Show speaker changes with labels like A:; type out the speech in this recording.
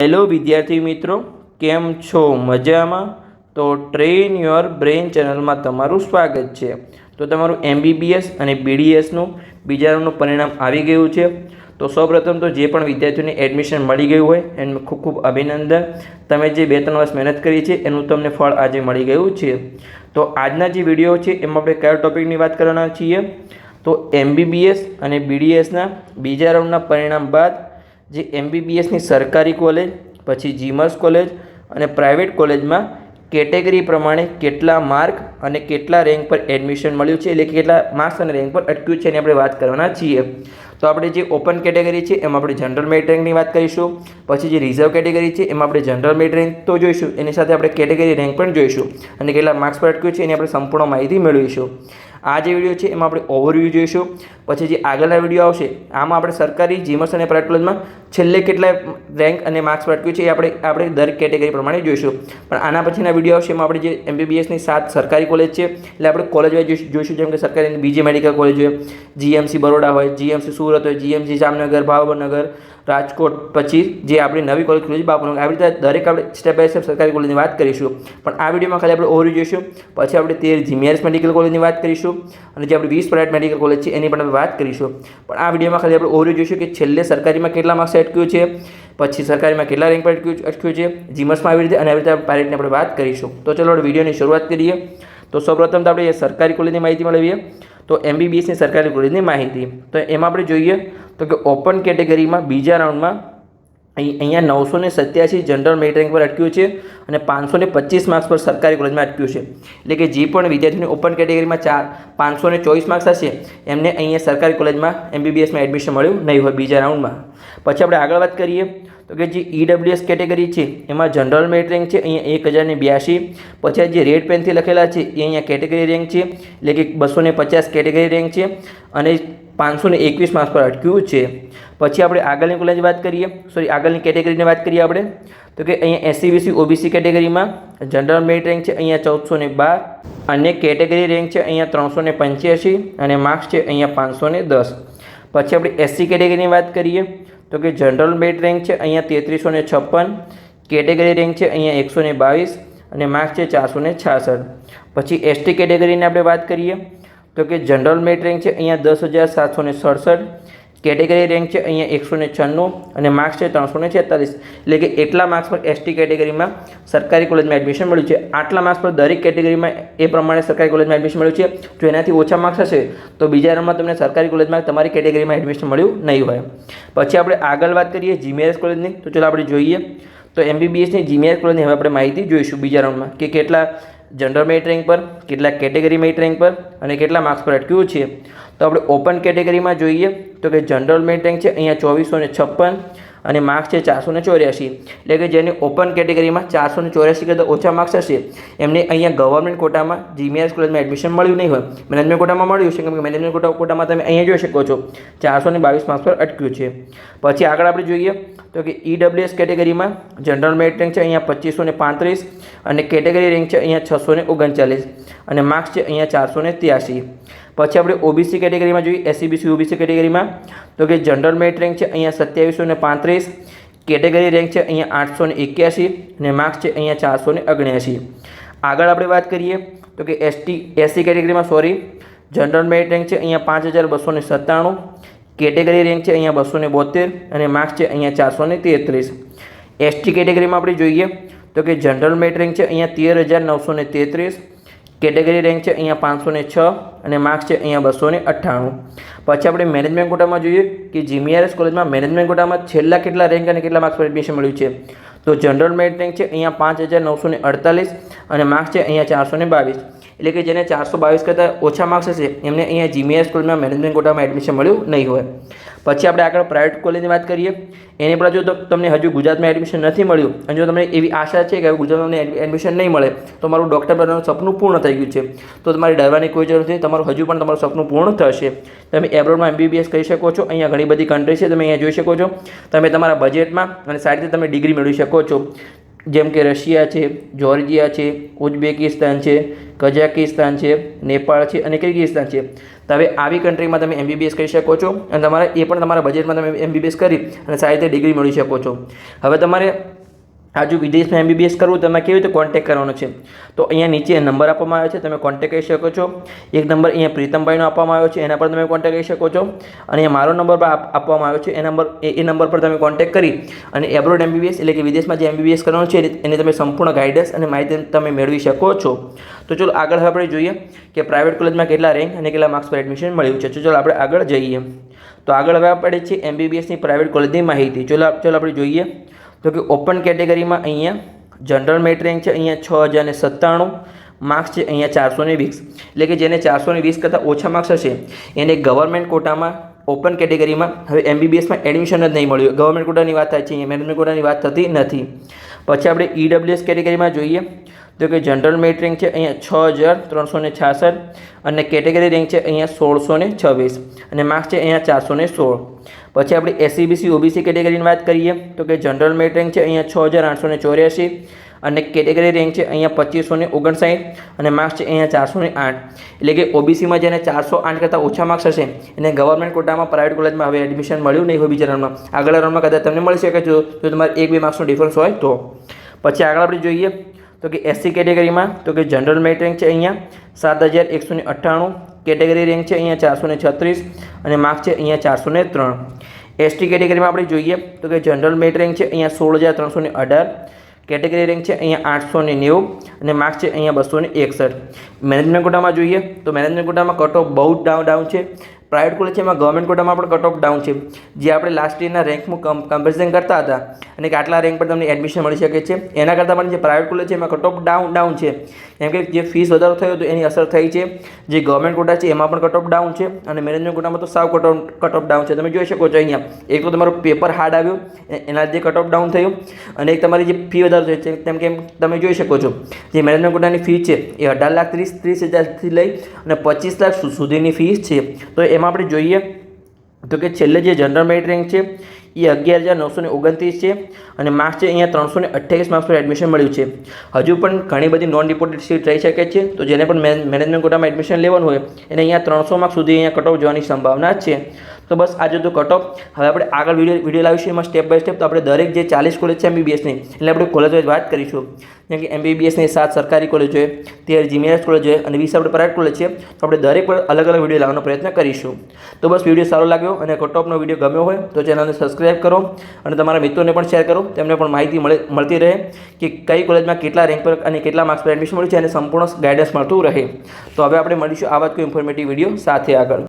A: Hello વિદ્યાર્થી મિત્રો, કેમ છો? મજામાં? તો ટ્રેન યોર બ્રેઇન ચેનલમાં તમારું સ્વાગત છે. તો તમારું એમબીબીએસ અને બીડીએસનું બીજા રાઉન્ડનું પરિણામ આવી ગયું છે. તો સૌપ્રથમ તો જે પણ વિદ્યાર્થીઓને એડમિશન મળી ગયું હોય, એનું ખૂબ ખૂબ અભિનંદન. તમે જે બે ત્રણ વર્ષ મહેનત કરી છે, એનું તમને ફળ આજે મળી ગયું છે. તો આજના જે વીડિયો છે, એમાં આપણે કયા ટોપિકની વાત કરવાના છીએ? તો એમબીબીએસ અને બીડીએસના બીજા રાઉન્ડના પરિણામ બાદ જે એમબીબીએસની સરકારી કોલેજ, પછી જીમર્સ કોલેજ અને પ્રાઇવેટ કોલેજમાં કેટેગરી પ્રમાણે કેટલા માર્ક અને કેટલા રેન્ક પર એડમિશન મળ્યું છે, એટલે કેટલા માર્ક્સ અને રેન્ક પર અટક્યું છે એની આપણે વાત કરવાના છીએ. તો આપણે જે ઓપન કેટેગરી છે એમાં આપણે જનરલ મેરિટ રેન્કની વાત કરીશું, પછી જે રિઝર્વ કેટેગરી છે એમાં આપણે જનરલ મેરિટ રેન્ક તો જોઈશું, એની સાથે આપણે કેટેગરી રેન્ક પણ જોઈશું, અને કેટલા માર્ક્સ પર અટક્યું છે એની આપણે સંપૂર્ણ માહિતી મેળવીશું. આ જે વીડિયો છે એમાં આપણે ઓવરવ્યૂ જોઈશું પછી જે આગળના વીડિયો આવશે, આમાં આપણે સરકારી જીમસ અને પ્રાઇવેટ કોલેજમાં છેલ્લે કેટલા રેન્ક અને માર્ક્સ પર અટક્યું છે એ આપણે આપણે દરેક કેટેગરી પ્રમાણે જોઈશું. પણ આના પછીના વીડિયો આવશે, એમાં આપણે જે એમબીબીએસની સાત સરકારી કોલેજ છે, એટલે આપણે કોલેજ વાઇઝ જોઈશું જેમ કે સરકારી બીજી મેડિકલ કોલેજ હોય જીએમસી બરોડા હોય જીએમસી સુરત હોય જીએમસી જામનગર, ભાવનગર, રાજકોટ, પછી જે આપણી નવી કોલેજ ખુલી બાપુનગર, આવી રીતે દરેક આપણે સ્ટેપ બાય સ્ટેપ સરકારી કોલેજની વાત કરીશું. પણ આ વિડીયોમાં ખાલી આપણે ઓવરવ્યૂ જોઈશું, પછી આપણે તેર જીમીઆરએસ મેડિકલ કોલેજની વાત કરીશું, અને જે આપણે વીસ પ્રાઇવેટ મેડિકલ કોલેજ છે, એની પણ વાત કરીશું. પણ આ વિડીયોમાં ખાલી આપણે ઓવરવ્યૂ જોઈશું કે છેલ્લે સરકારીમાં કેટલા માર્ક્સ અટક્યું છે, પછી સરકારીમાં કેટલા રેન્ક પર અટક્યું છે જીમસમાં આવી રીતે અને આવી રીતે પ્રાઇવેટની આપણે વાત કરીશું. તો ચલો આપણે વિડીયોની શરૂઆત કરીએ. તો સૌપ્રથમ તો આપણે સરકારી કોલેજની માહિતી મેળવીએ. તો એમબીબીએસની સરકારી કોલેજની માહિતી. તો એમાં આપણે જોઈએ તો કે ઓપન કેટેગરીમાં બીજા રાઉન્ડમાં અહીંયા નવસો ને સત્યાસી જનરલ મેરિટ રેન્ક પર અટક્યું છે અને પાંચસો ને પચીસ માર્ક્સ પર સરકારી કોલેજમાં અટક્યું છે. એટલે કે જે પણ વિદ્યાર્થીઓને ઓપન કેટેગરીમાં ચાર, પાંચસો ને ચોવીસ માર્ક્સ હશે એમને અહીંયા સરકારી કોલેજમાં એમબીબીએસમાં એડમિશન મળ્યું નહીં હોય બીજા રાઉન્ડમાં પછી આપણે આગળ વાત કરીએ, તો કે જે ઈડબ્લ્યુએસ કેટેગરી છે, એમાં જનરલ મેરિટ રેન્ક છે, અહીંયા એક હજારને બ્યાસી પછી જે રેડ પેનથી લખેલા છે, એ અહીંયા કેટેગરી રેન્ક છે, એટલે કે બસો પચાસ કેટેગરી રેન્ક છે. અને પાંચસો ને એકવીસ માર્ક્સ પર અટક્યું છે. પછી આપણે આગળની કોલેજની વાત કરીએ. સોરી આગળની કેટેગરીની વાત કરીએ આપણે. તો કે અહીંયા એસસીબીસી ઓબીસી કેટેગરીમાં જનરલ મેરિટ રેન્ક છે અહીંયા ચૌદસો ને બાર અને કેટેગરી રેન્ક છે અહીંયા ત્રણસો ને પંચ્યાસી અને માર્ક્સ છે અહીંયા પાંચસો ને દસ. પછી આપણે એસસી કેટેગરીની વાત કરીએ. તો કે જનરલ મેરિટ રેન્ક છે અહીંયા તેત્રીસો ને છપ્પન કેટેગરી રેન્ક છે અહીંયા એકસો ને બાવીસ અને માર્ક્સ છે ચારસો ને છાસઠ. પછી એસટી કેટેગરીની આપણે વાત કરીએ. તો કે જનરલ મેરિટ રેન્ક છે અહીંયા દસ હજાર સાતસો ને સડસઠ કેટેગરી રેન્ક છે અહીંયા એકસો ને છન્નું અને માર્ક્સ છે ત્રણસો ને છેતાલીસ એટલે કે એટલા માર્ક્સ પર એસટી કેટેગરીમાં સરકારી કોલેજમાં એડમિશન મળ્યું છે. આટલા માર્ક્સ પર દરેક કેટેગરીમાં એ પ્રમાણે સરકારી કોલેજમાં એડમિશન મળ્યું છે. જો એનાથી ઓછા માર્ક્સ હશે, તો બીજા રાઉન્ડમાં તમને સરકારી કોલેજમાં તમારી કેટેગરીમાં એડમિશન મળ્યું નહીં હોય. પછી આપણે આગળ વાત કરીએ જીમીઆરએસ કોલેજની તો ચલો આપણે જોઈએ. તો એમબીબીએસની જીમીઆરએસ કોલેજની હવે આપણે માહિતી જોઈશું બીજા રાઉન્ડમાં કે કેટલા જનરલ મેરિટ રેન્ક પર કેટલા કેટેગરી મેરિટ રેન્ક પર અને કેટલા માર્ક્સ પર અટક્યું છે. તો આપણે ઓપન કેટેગરીમાં જોઈએ તો કે જનરલ મેરિટ રેન્ક છે, અહીંયા ચોવીસો ને છપ્પન અને માર્ક્સ છે ચારસો ને ચોર્યાસી. એટલે કે જેની ઓપન કેટેગરીમાં ચારસો ને ચોર્યાસી કરતાં ઓછા માર્ક્સ હશે. એમને અહીંયા ગવર્મેન્ટ કોટામાં જીમીઆરએસ કોલેજમાં એડમિશન મળ્યું નહીં હોય. મેનેજમેન્ટ કોટામાં મળ્યું છે, કેમ કે મેનેજમેન્ટ કોટા કોટામાં તમે અહીંયા જોઈ શકો છો. ચારસો ને બાવીસ માર્ક્સ પર અટક્યું છે. પછી આગળ આપણે જોઈએ તો કે ઈડબ્લ્યુએસ કેટેગરીમાં જનરલ મેરિટ રેન્ક છે અહીંયા પચીસો ને પાંત્રીસ અને કેટેગરી રેન્ક છે અહીંયા છસો ને ઓગણચાલીસ. અને માર્ક્સ છે અહીંયા ચારસો ને ત્યાસી. પછી આપણે ઓબીસી કેટેગરીમાં જોઈએ એસસીબીસી ઓબીસી કેટેગરીમાં. તો કે જનરલ મેરિટ રેન્ક છે અહીંયા સત્યાવીસો ને પાંત્રીસ કેટેગરી રેન્ક છે અહીંયા આઠસો ને એક્યાસી અને માર્ક્સ છે અહીંયા ચારસો ને ઓગણ્યાસી આગળ આપણે વાત કરીએ, તો કે એસટી એસસી કેટેગરીમાં સોરી જનરલ મેરિટ રેન્ક છે અહીંયા પાંચ હજાર બસો ને સત્તાણું કેટેગરી રેન્ક છે અહીંયા બસો ને બોતેર અને માર્ક્સ છે અહીંયા ચારસો ને તેત્રીસ. એસટી કેટેગરીમાં આપણે જોઈએ, તો કે જનરલ મેરિટ રેન્ક છે અહીંયા તેર હજાર નવસો ને તેત્રીસ કેટેગરી રેન્ક છે અહીંયા પાંચસો છ અને માર્ક્સ છે અહીંયા બસો અઠ્ઠાણું. પછી આપણે મેનેજમેન્ટ કોટામાં જોઈએ કે જીમીઆરએસ કોલેજમાં મેનેજમેન્ટ કોટામાં છેલ્લા કેટલા રેન્ક અને કેટલા માર્ક્સ પર એડમિશન મળ્યું છે? તો જનરલ મેરિટ રેન્ક છે અહીંયા પાંચ હજાર નવસો ને અડતાલીસ અને માર્ક્સ છે અહીંયા ચારસો બાવીસ. એટલે કે જેને ચારસો બાવીસ કરતાં ઓછા માર્ક્સ હશે, એમને અહીંયા જીમીઆરએસ કોલેજમાં મેનેજમેન્ટ કોટામાં એડમિશન મળ્યું નહીં હોય. પછી આપણે આગળ પ્રાઇવેટ કોલેજની વાત કરીએ. એની પર જો તમને હજુ ગુજરાતમાં એડમિશન નથી મળ્યું, અને જો તમને એવી આશા છે કે ગુજરાતમાં એડમિશન નહીં મળે, તો મારું ડૉક્ટર બનવાનું સપનું પૂર્ણ થઈ ગયું છે. તો તમારે ડરવાની કોઈ જરૂર નથી, તમારું હજુ પણ તમારું સપનું પૂર્ણ થશે. તમે એબ્રોડમાં એમબીબીએસ કરી શકો છો, અહીંયા ઘણી બધી કન્ટ્રી છે, તમે અહીંયા જોઈ શકો છો. તમે તમારા બજેટમાં અને સારી રીતે તમે ડિગ્રી મેળવી શકો છો. જેમ કે રશિયા છે, જોર્જિયા છે, ઉઝબેકિસ્તાન છે, કઝાકિસ્તાન છે, નેપાળ છે અને કિર્ગિસ્તાન છે. તો હવે આવી કન્ટ્રીમાં તમે એમબીબીએસ કરી શકો છો અને તમારે એ પણ તમારા બજેટમાં તમે એમબીબીએસ કરી અને સારી રીતે ડિગ્રી મેળવી શકો છો. હવે તમારે આ જો વિદેશમાં એમબીબીએસ કરવું તમે કેવી રીતે કોન્ટેક્ટ કરવાનો છે? તો અહીંયા નીચે નંબર આપવામાં આવ્યો છે, તમે કોન્ટેક કરી શકો છો. એક નંબર અહીંયા પ્રીતમભાઈનો આપવામાં આવ્યો છે, એના પર તમે કોન્ટેક કરી શકો છો. અને મારો નંબર આપ- આપવામાં આવ્યો છે, એ નંબર એ નંબર પર તમે કોન્ટેક્ટ કરી અને એબ્રોડ એમબીબીએસ એટલે કે વિદેશમાં જે એમબીબીએસ કરવાનું છે, એની તમે સંપૂર્ણ ગાઈડન્સ અને માહિતી તમે મેળવી શકો છો. તો ચલો આગળ હવે આપણે જોઈએ કે પ્રાઇવેટ કોલેજમાં કેટલા રેન્ક અને કેટલા માર્ક્સ પર એડમિશન મળ્યું છે. તો ચલો આપણે આગળ જઈએ. તો આગળ હવે આપણે છે એમબીબીએસની પ્રાઇવેટ કોલેજની માહિતી. ચલો ચલો આપણે જોઈએ. તો કે ઓપન કેટેગરીમાં અહીંયા જનરલ મેરિટ રેન્ક છે, અહીંયા છ હજાર સત્તાણું માર્ક્સ છે, અહીંયા ચારસો વીસ. એટલે કે જેને ચારસો વીસ કરતાં ઓછા માર્ક્સ હશે, એને ગવર્મેન્ટ કોટામાં ઓપન કેટેગરીમાં હવે એમબીબીએસમાં એડમિશન જ નહીં મળ્યું. ગવર્મેન્ટ કોટાની વાત થાય છે મેનેજમેન્ટ કોટાની વાત થતી નથી. પછી આપણે ઈડબ્લ્યુએસ કેટેગરીમાં જોઈએ. તો કે જનરલ મેરિટ રેન્ક છે અહીંયા છ હજાર ત્રણસો ને છાસઠ અને કેટેગરી રેન્ક છે અહીંયા સોળસો ને છવ્વીસ અને માર્ક્સ છે અહીંયા ચારસો ને સોળ. પછી આપણે એસસીબીસી ઓબીસી કેટેગરીની વાત કરીએ તો કે જનરલ મેરિટ રેન્ક છે અહીંયા છ હજાર આઠસો ને ચોર્યાસી અને કેટેગરી રેન્ક છે અહીંયા પચીસો ને ઓગણસાઠ અને માર્ક્સ છે અહીંયા ચારસો ને આઠ. એટલે કે ઓબીસીમાં જેને ચારસો આઠ કરતાં ઓછા માર્ક્સ હશે, એને ગવર્મેન્ટ કોટામાં પ્રાઇવેટ કોલેજમાં હવે એડમિશન મળ્યું નહીં હોય બીજા રાઉન્ડમાં આગળ રાઉન્ડમાં કદાચ તમને મળી શકે જો તમારે એક બે માર્ક્સનો ડિફરન્સ હોય તો. પછી આગળ આપણે જોઈએ તો કે એસસી કેટેગરીમાં તો કે જનરલ મેરિટ રેન્ક છે અહીંયા, સાત હજાર એકસો ને અઠ્ઠાણું કેટેગરી રેન્ક છે અહીંયા ચારસો ને છત્રીસ અને માર્ક્સ છે અહીંયા ચારસો ને ત્રણ. એસટી કેટેગરીમાં આપણે જોઈએ, તો કે જનરલ મેરિટ રેન્ક છે અહીંયા સોળ હજાર ત્રણસો ને અઢાર કેટેગરી રેન્ક છે અહીંયા આઠસો ને નેવું અને માર્ક્સ છે અહીંયા બસો ને એકસઠ. મેનેજમેન્ટ કોટામાં જોઈએ, તો મેનેજમેન્ટ કોટામાં કટ ઓફ બહુ ડાઉન ડાઉન છે. પ્રાઇવેટ કોલેજ છે એમાં ગવર્મેન્ટ કોટામાં પણ કટ ઓફ ડાઉન છે. જે આપણે લાસ્ટ યરના રેન્કમાં કમ કમ્પેરિઝન કરતા હતા અને કે આટલા રેન્ક પર તમને એડમિશન મળી શકે છે. એના કરતાં પણ જે પ્રાઇવેટ કોલેજ છે એમાં કટ ઓફ ડાઉન ડાઉન છે. કેમ કે જે ફીસ વધારો થયો હતો એની અસર થઈ છે. જે ગવર્મેન્ટ કોટા છે એમાં પણ કટ ઓફ ડાઉન છે અને મેનેજમેન્ટ કોટામાં તો સાવ cut off cut off down છે. તમે જોઈ શકો છો અહીંયા. એક તો તમારું પેપર હાર્ડ આવ્યું. એના લીધે કટ ઓફ ડાઉન થયું. અને એક તમારી જે ફી વધારો થઈ છે તેમ કેમ તમે જોઈ શકો છો, જે મેનેજમેન્ટ કોટાની ફી છે એ અઢાર લાખ ત્રીસ ત્રીસ હજારથી લઈ અને પચીસ લાખ સુધીની ફીસ છે. તો એમાં આપણે જોઈએ તો કે છેલ્લે જે જનરલ મેરિટ રેન્ક છે, એ અગિયાર હજાર નવસો ને ઓગણત્રીસ છે અને માર્ક્સ છે અહીંયા ત્રણસો ને અઠ્યાવીસ માર્ક્સ પર એડમિશન મળ્યું છે. હજુ પણ ઘણી બધી નોન ડિપોર્ટેડ સીટ રહી શકે છે, તો જેને પણ મેન- મેનેજમેન્ટ કોટામાં એડમિશન લેવાનું હોય, એને અહીંયા ત્રણસો માર્ક્સ સુધી અહીંયા કટ જવાની સંભાવના છે. તો બસ આજે તો કટ ઓફ હવે આપણે આગળ વીડિયો વીડિયો લાવીશું. એમાં સ્ટેપ બાય સ્ટેપ તો આપણે દરેક જે ચાલીસ કોલેજ છે એમબીબીએસની એટલે આપણે કોલેજ વાઇઝ વાત કરીશું. જેમ કે એમબીબીએસની સાત સરકારી કોલેજ હોય તેર જીમીએસ કોલેજ હોય અને વીસ આપણે પ્રાઇવેટ કોલેજ છે. તો આપણે દરેક પર અલગ અલગ વીડિયો લાવવાનો પ્રયત્ન કરીશું. તો બસ વીડિયો સારો લાગ્યો અને કટ ઓફનો વીડિયો ગમ્યો હોય તો ચેનલને સબસ્ક્રાઈબ કરો અને તમારા મિત્રોને પણ શેર કરો. તેમને પણ માહિતી મળે, મળતી રહે કે કઈ કોલેજમાં કેટલા રેન્ક પર અને કેટલા માર્ક્સ પર એડમિશન મળ્યું છે અને સંપૂર્ણ ગાઈડન્સ મળતું રહે. તો હવે આપણે મળીશું આવા કોઈ ઇન્ફોર્મેટિવ વીડિયો સાથે આગળ.